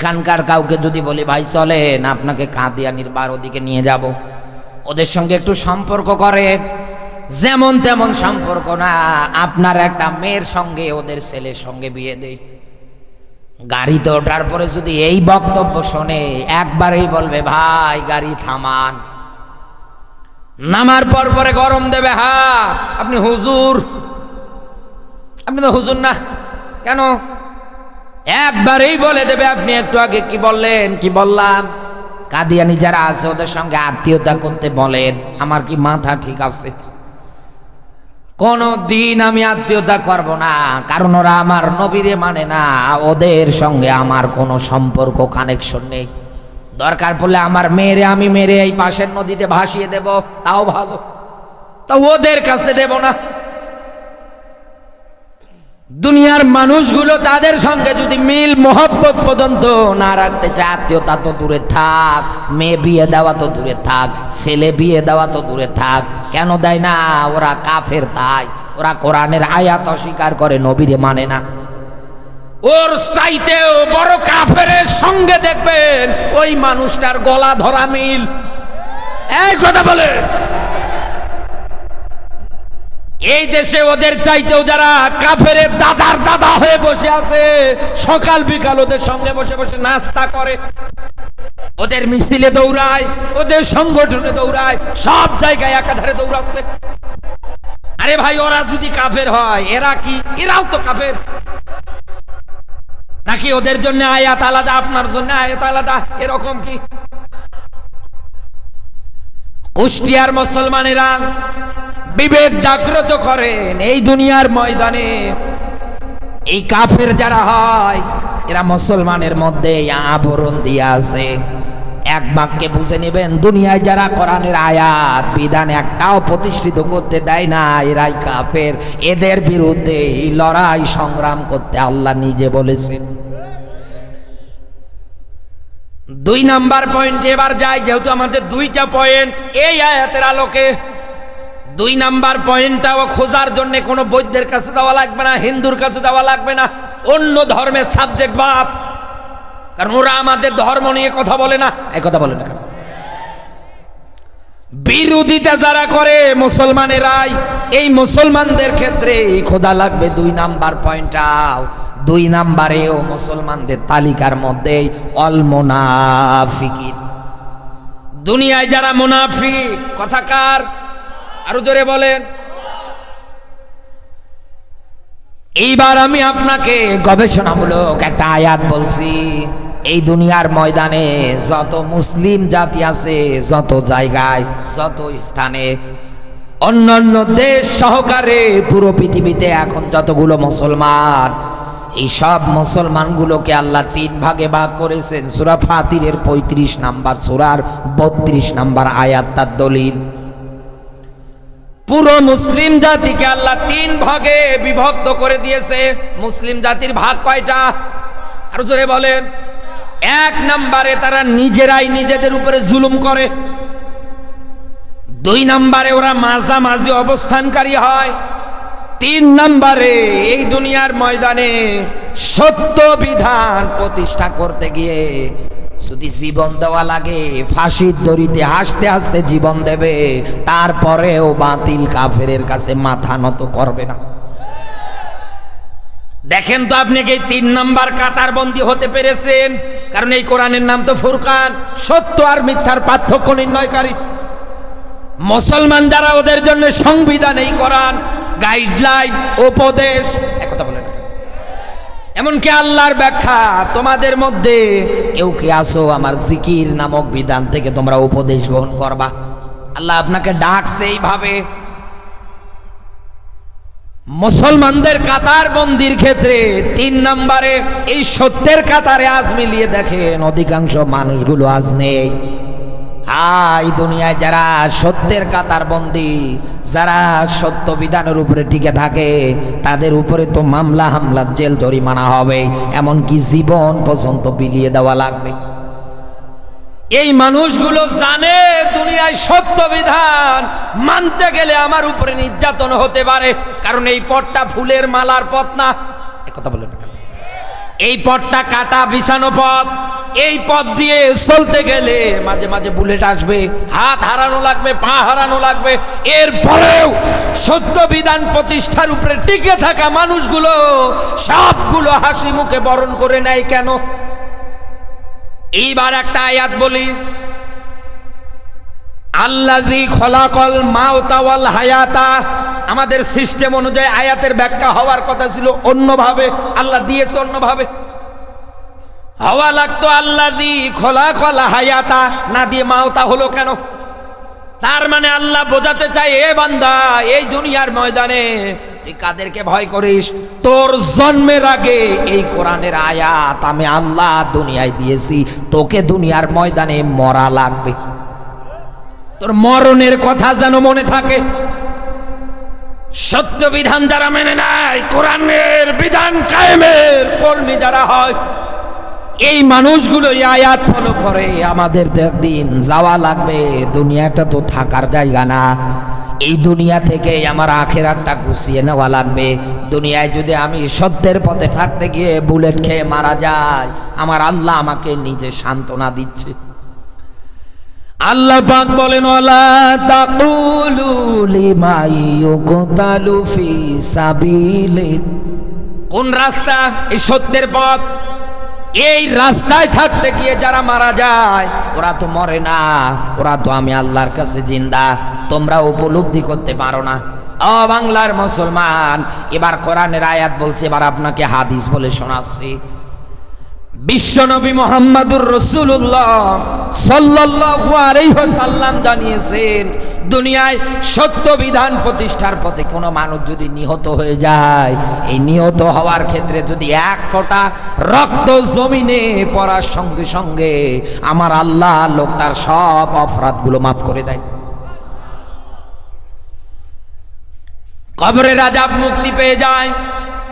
এখানকার কাউকে যদি বলি, ভাই, চলেন, আপনাকে কাঁদিয়ানির বার ওদিকে নিয়ে যাব। ওদের সঙ্গে একটু সম্পর্ক করে। যেমন তেমন সম্পর্ক না, আপনার একটা মেয়ের সঙ্গে, ওদের ছেলের সঙ্গে বিয়ে দেয় গাড়িতে ওঠার পরে যদি এই বক্তব্য শোনে, একবারেই বলবে, ভাই, গাড়ি থামান। নামার পর পরে গরম দেবে, হা, আপনি হুজুর। আপনি তো হুজুর না। কেন? একবারেই বলে দেবে, আপনি একটু আগে কি বললেন? কি বললাম? কাদিয়ানি যারা আছে, ওদের সঙ্গে আত্মীয়তা করতে বলেন, আমার কি মাথা ঠিক আছে? কোনো দিন আমি আত্মীয়তা করব না, কারণ ওরা আমার নবীরে মানে না, ওদের সঙ্গে আমার কোনো সম্পর্ক কানেকশন নেই। দরকার পড়লে আমার মেয়েরে, আমি মেরে এই পাশের নদীতে ভাসিয়ে দেব, তাও ভালো। তা ওদের কাছে দেব না। দুনিয়ার মানুষগুলো তাদের সঙ্গে যদি মিল মোহব্বত পর্যন্ত না রাখতে চায়, আত্মীয়তা তো দূরে থাক, মেয়ে বিয়ে দেওয়া তো দূরে থাক, ছেলে বিয়ে দেওয়া তো দূরে থাক। কেন দেয় না? ওরা কাফের তাই। ওরা কোরআনের আয়াত অস্বীকার করে, নবীরে মানে না। ওর চাইতেও বড় কাফের সঙ্গে দেখবেন, ওই মানুষটার গলা ধরা মিল। এই কথা বলে। এই দেশে ওদের চাইতেও যারা কাফের দাদার দাদা হয়ে বসে আছে, সকাল বিকাল ওদের সঙ্গে বসে বসে নাস্তা করে। ওদের মিছিলে দৌড়ায়, ওদের সংগঠনে দৌড়ায়, সব জায়গায় একাধারে দৌড়াচ্ছে। আরে ভাই, ওরা যদি কাফের হয়, এরা কি? এরাও তো কাফের। নাকি ওদের জন্য আয়াত আলাদা, আপনার জন্য আয়াত আলাদা? এরকম কি? কুষ্টিয়ার মুসলমানেরা বিবেক জাগ্রত করেন এই দুনিয়ার ময়দানে। এই কাফের যারা হয়, এরা মুসলমানের মধ্যে আবরণ দিয়ে আছে। এক বাক্যে বুঝে নেবেন, দুনিয়ায় যারা কোরআনের আয়াত, বিধান একটাও প্রতিষ্ঠিত করতে দেয় না, এরাই কাফের। এদের বিরুদ্ধে এই লড়াই সংগ্রাম করতে আল্লাহ নিজে বলেছেন। দুই নাম্বার পয়েন্ট এবার যাই, যেহেতু আমাদের দুইটা পয়েন্ট এই আয়াতের আলোকে দুই নাম্বার পয়েন্টটাও খোঁজার জন্য কোনো বৈদ্যের কাছে দেওয়া লাগবে না, হিন্দুর কাছে দেওয়া লাগবে না, অন্য ধর্মের সাবজেক্ট বাদ। কারণ ওরা আমাদের ধর্ম নিয়ে কথা বলে না। এই কথা বলে না বিরোধিতা যারা করে মুসলমানেরাই এই মুসলমানদের ক্ষেত্রে খোদা লাগবে দুই নাম্বার পয়েন্টটাও। দুই নাম্বারেও মুসলমানদের তালিকার মধ্যে অল মোনাফিকিন। দুনিয়ায় যারা মুনাফিক, কথাকার আরও জোরে বলেন। এইবার আমি আপনাকে গবেষণামূলক একটা আয়াত বলছি। এই দুনিয়ার ময়দানে যত মুসলিম জাতি আছে, যত জায়গায়, যত স্থানে, অন্যান্য দেশ সহকারে পুরো পৃথিবীতে এখন যতগুলো মুসলমান, এই সব মুসলমানগুলোকে আল্লাহ তিন ভাগে ভাগ করেছেন। সুরা ফাতিরের পঁয়ত্রিশ নাম্বার, সুরার বত্রিশ নাম্বার আয়াত তার দলিল। পুরো মুসলিম জাতিকে আল্লাহ তিন ভাগে বিভক্ত করে দিয়েছে। মুসলিম জাতির ভাগ কয়টা? আরও জোরে বলেন। এক নম্বরে তারা নিজেরাই নিজেদের উপরে জুলুম করে। দুই নম্বরে ওরা মাঝামাঝি অবস্থানকারী হয়। তিন নম্বরে এই দুনিয়ার ময়দানে সত্য বিধান প্রতিষ্ঠা করতে গিয়ে যদি জীবন দেওয়া লাগে, ফাঁসির দড়িতে হাসতে হাসতে জীবন দেবে, তারপরেও বাতিল কাফের কাছে মাথা নত করবে না। দেখেন তো আপনি কি তিন নাম্বার কাতার বন্দী হতে পেরেছেন? কারণ এই কোরআনের নাম তো ফুরকান। সত্য আর মিথ্যার পার্থক্য নির্ণয়কারী। মুসলমান যারা ওদের জন্য সংবিধান এই কোরআন গাইডলাইন উপদেশ এমনকি আল্লাহর ব্যাখ্যা, তোমাদের মধ্যে কেউ কি আসো আমার জিকির নামক বিধান থেকে তোমরা উপদেশ গ্রহণ করবা? আল্লাহ আপনাকে ডাকছে এইভাবে। মুসলমানদের কাতার বন্দির ক্ষেত্রে তিন নম্বরে এই সত্যের কাতারে আজ মিলিয়ে দেখেন, অধিকাংশ মানুষগুলো আজ নেই। আই দুনিয়ায় যারা সত্যের কাতার বন্দি, যারা সত্য বিধানের উপরে টিকে থাকে, তাদের উপরে তো মামলা হামলা, জেল জরিমানা হবে, এমনকি জীবন পর্যন্ত বিলিয়ে দেওয়া লাগবে। এই মানুষগুলো জানে দুনিয়ায় সত্য বিধান, মানতে গেলে আমার উপরে নির্যাতন হতে পারে, কারণ এই পথটা ফুলের মালার পথ না। কথা বলেন এই পথটা কাটা, বিছানো পথ। এই পথ দিয়ে চলতে গেলে মাঝে মাঝে বুলেট আসবে, হাত হারানো লাগবে, পা হারানো লাগবে। এরপরেও সত্য বিধান প্রতিষ্ঠার উপরে টিকে থাকা মানুষগুলো সবগুলো হাসি মুখে বরণ করে নেয় কেন? এইবার একটা আয়াত বলি। আল্লাজি খলাকল মাওতাওয়াল হায়াতা। আমাদের সিস্টেম অনুযায়ী আয়াতের ব্যাখ্যা হওয়ার কথা ছিল অন্যভাবে। আল্লাহ দিয়েছে অন্যভাবে। হওয়া লাগতো আল্লাজি খোলা খোলা হায়াতা। না দিয়ে মাওতা হলো কেন? তার মানে আল্লাহ বোঝাতে চাই এ বান্দা, এই দুনিয়ার ময়দানে তুই কাদেরকে ভয় করিস? তোর জন্মের আগে এই কোরআনের আয়াত আমি আল্লাহ দুনিয়ায় দিয়েছি। তোকে দুনিয়ার ময়দানে মরা লাগবে। তোর মরণের কথা যেন মনে থাকে। সত্য বিধান যারা মেনে নেয়, কোরআনের বিধান কায়েমের কর্মী যারা হয় এই মানুষগুলো আয়াত ফলো করে, আমাদের একদিন যাওয়া লাগবে, দুনিয়াটা তো থাকার জায়গা না। এই দুনিয়া থেকে আমার আখেরাতটা গুছিয়ে নেওয়া লাগবে। দুনিয়ায় যদি আমি সত্যের পথে থাকতে গিয়ে বুলেট খেয়ে মারা যায় আমার আল্লাহ আমাকে নিজে সান্ত্বনা দিচ্ছে। আল্লাহ পাক বলেন, ওয়ালা তাকুলু লিমা ইউকতালু ফি সাবিলি কোন রাস্তা? এই সত্যের পথ। এই রাস্তায় থাকতে গিয়ে যারা মারা যায়, ওরা তো মরে না। ওরা তো আমি আল্লাহর কাছে জিন্দা। তোমরা উপলব্ধি করতে পারো না। অ বাংলার মুসলমান, এবার কোরআনের আয়াত বলছে, এবার আপনাকে হাদিস বলে শোনাচ্ছি। বিশ্বনবী মোহাম্মদুর রসুল্লাহ সাল্লাল্লাহু আলাইহি সাল্লাম জানিয়েছেন, দুনিয়ায় সত্য বিধান প্রতিষ্ঠার পথে কোনো মানুষ যদি নিহত হয়ে যায়, এই নিহত হওয়ার ক্ষেত্রে যদি এক ফোঁটা রক্ত জমিনে পড়ার সঙ্গে সঙ্গে আমার আল্লাহ লোকটার সব অপরাধগুলো মাফ করে দেয়। কবরের রাজা মুক্তি পেয়ে যায়